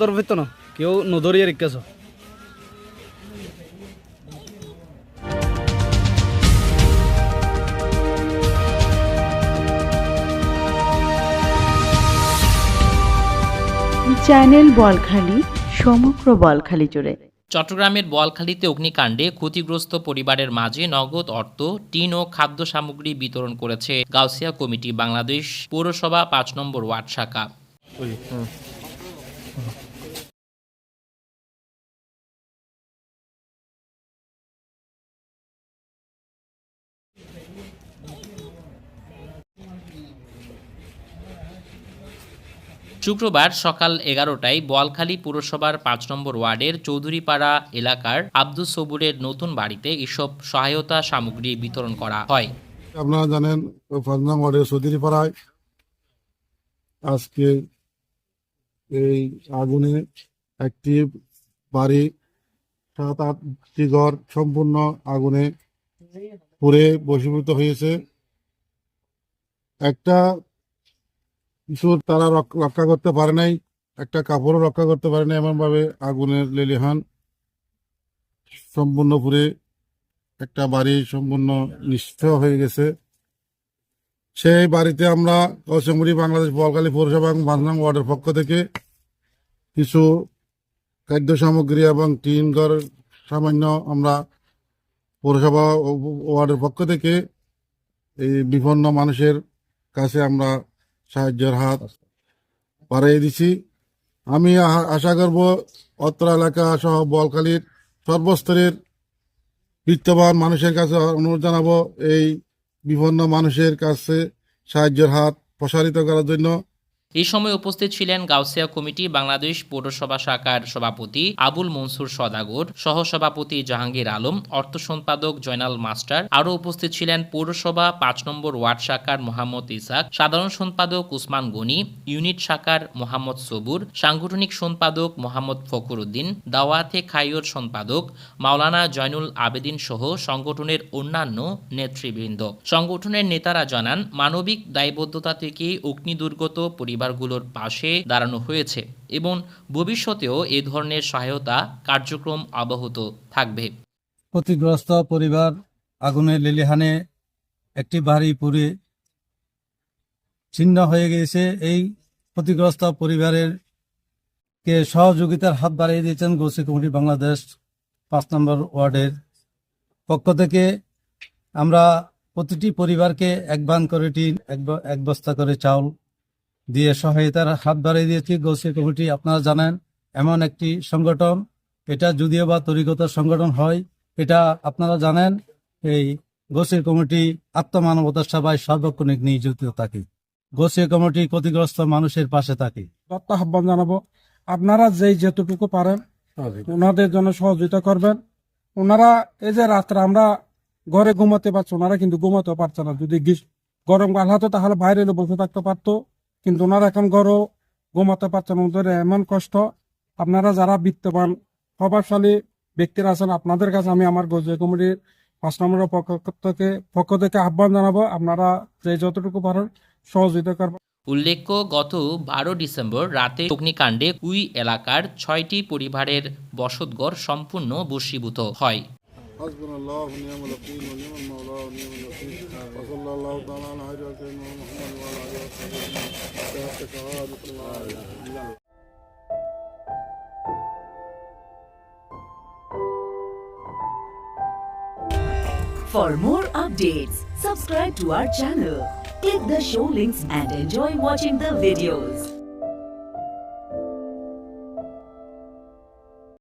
দরভিত না? কেউ নদরিয়া রিকাছ চ্যানেল বলখালি সমগ্র বলখালি জুড়ে। চট্টগ্রামের বোয়ালখালীতে অগ্নিকাণ্ডে ক্ষতিগ্রস্ত পরিবারের মাঝে নগদ অর্থ, টিন ও খাদ্য সামগ্রী বিতরণ করেছে গাউসিয়া কমিটি বাংলাদেশ পৌরসভা পাঁচ নম্বর ওয়ার্ড শাখা। শুক্রবার সকাল এগারোটায় বোয়ালখালী পুরসভার পাঁচ নম্বর ওয়ার্ডের চৌধুরীপাড়া এলাকার আব্দুস সবুরের নতুন বাড়িতে এসব সহায়তা সামগ্রী বিতরণ করা হয়। আপনারা জানেন ফাজনাম ওয়ার্ডের চৌধুরী পাড়ায় আজকে এই আগুনে একটি বাড়ি, সাত, আটটি ঘর সম্পূর্ণ আগুনে পুড়ে বশীভূত হয়েছে। একটা কিছু তারা রক- রক্ষা করতে পারে নাই, একটা কাপড়ও রক্ষা করতে পারে নাই এমনভাবে আগুনের লেলিহান সম্পূর্ণ পুড়ে একটা বাড়ি সম্পূর্ণ নিষ্ঠ হয়ে গেছে। সেই বাড়িতে আমরা কৌশমুড়ি বাংলাদেশ বলকালী পৌরসভা এবং বাংলাং ওয়ার্ডের পক্ষ থেকে কিছু খাদ্য সামগ্রী এবং টিন ঘর সামান্য আমরা পৌরসভা ওয়ার্ডের পক্ষ থেকে এই বিপন্ন মানুষের কাছে আমরা সাহায্যের হাত বাড়িয়ে দিছি। আমি আশা করব অত্র এলাকা সহ বলকালীর সর্বস্তরের বিত্তবান মানুষের কাছে অনুরোধ জানাব এই বিভিন্ন মানুষের কাছে সাহায্যের হাত প্রসারিত করার জন্য। এই সময় উপস্থিত ছিলেন গাউসিয়া কমিটি বাংলাদেশ পৌরসভা শাখার সভাপতি আবুল মনসুর সদাগর, সহসভাপতি জাহাঙ্গীর আলম, অর্থ সম্পাদক জয়নাল মাস্টার, আরও উপস্থিত ছিলেন পৌরসভা পাঁচ নম্বর ওয়ার্ড শাখার মোহাম্মদ ইসাক, সাধারণ সম্পাদক উসমান গনি, ইউনিট শাখার মোহাম্মদ সবুর, সাংগঠনিক সম্পাদক মোহাম্মদ ফখর উদ্দিন, দাওয়াতে খাইয়র সম্পাদক মাওলানা জয়নুল আবেদিন সহ সংগঠনের অন্যান্য নেতৃবৃন্দ। সংগঠনের নেতারা জানান, মানবিক দায়বদ্ধতা থেকে অগ্নিদুর্গত পরিবারগুলোর পাশে দাঁড়ানো হয়েছে এবং ভবিষ্যতেও এ ধরনের সহায়তা কার্যক্রম অব্যাহত থাকবে। ক্ষতিগ্রস্ত পরিবার আগুনের লিলিহানে একটি বাড়ি পুড়ে ছিন্ন হয়ে গিয়েছে। এই ক্ষতিগ্রস্ত পরিবারের কে সহযোগিতার হাত বাড়িয়ে দিয়েছেন গোসি কমিটি বাংলাদেশ পাঁচ নম্বর ওয়ার্ডের পক্ষ থেকে। আমরা প্রতিটি পরিবারকে এক বান করে টিন এক বস্তা করে চাউল দিয়ে সহায়তার হাত বাড়িয়ে দিয়েছি। গোসি কমিটি আপনারা জানেন এমন একটি সংগঠন। এটা যদিও বা তরিগত সংগঠন হয় এটা আপনারা জানেন এই গোসির কমিটি আত্মমানবতার সভায় সার্বক্ষণিক নিয়োজিত থাকে। গোসির কমিটি ক্ষতিগ্রস্ত মানুষের পাশে থাকে। আহ্বান জানাব আপনারা যেই যেতটুকু পারেন ওনাদের জন্য সহযোগিতা করবেন। ওনারা এই যে রাত্রে আমরা ঘরে ঘুমাতে পারছি ওনারা কিন্তু ঘুমাতে পারছে না। যদি গ্রীষ- গরমকাল হতো তাহলে বাইরে এলে বসে থাকতে পারতো। কিন্তু ওনারা এখন ঘরও ঘুমাতে পারছে না। ওদের এমন কষ্ট। আপনারা যারা বিত্তবান প্রভাবশালী ব্যক্তিরা আছেন আপনাদের কাছে আমি আমার গোজে কমিটির পাঁচ নম্বরের পক্ষ থেকে পক্ষ থেকে আহ্বান জানাব আপনারা যে যতটুকু পারেন সহযোগিতা করবেন। উল্লেখ্য গত বারো ডিসেম্বর রাতে অগ্নিকাণ্ডে কুই এলাকার ছয়টি পরিবারের বসতঘর সম্পূর্ণ বশীভূত হয়। حسبنا الله ونعم الوكيل ونعم المولى ونعم النصير وصلى الله تعالى على خير سيدنا محمد وعلى اله وصحبه اجمعين بحق شهادة لا اله الا الله For more updates, subscribe to our channel, click the show links and enjoy watching the videos.